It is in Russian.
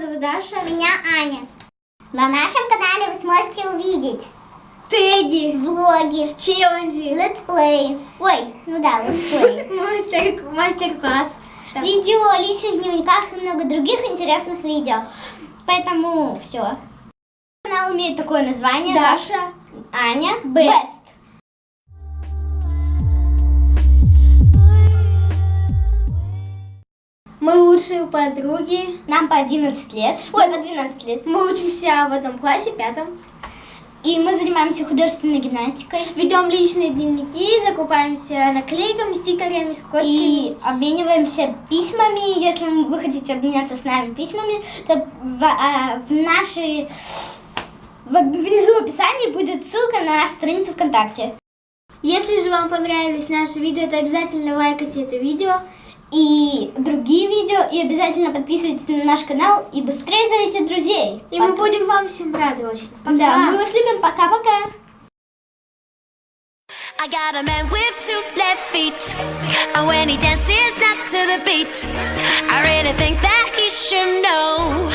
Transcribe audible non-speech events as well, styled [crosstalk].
зовут Даша. Меня Аня. На нашем канале вы сможете увидеть Теги, влоги, челленджи, летсплей. Ой, ну да, летсплей. [laughs] мастер- мастер-класс. Видео о личных дневниках и много других интересных видео. Поэтому все. Канал имеет такое название. Даша. Аня. Best. Лучшие подруги. Нам по 11 лет. Ой, по 12 лет. Мы учимся в одном классе, пятом. И мы занимаемся художественной гимнастикой. Ведем личные дневники, закупаемся наклейками, стикерами, скотчем. И обмениваемся письмами. Если вы хотите обменяться с нами письмами, то в, а, в нашей... внизу в описании будет ссылка на нашу страницу ВКонтакте. Если же вам понравились наши видео, то обязательно лайкайте это видео. И другие видео. И обязательно подписывайтесь на наш канал. И быстрее зовите друзей. И мы Пока. будем вам всем рады очень. Пока. Да, мы вас любим. Пока-пока. I got a man with two left feet. And when he dances not to the beat, I really think that he should know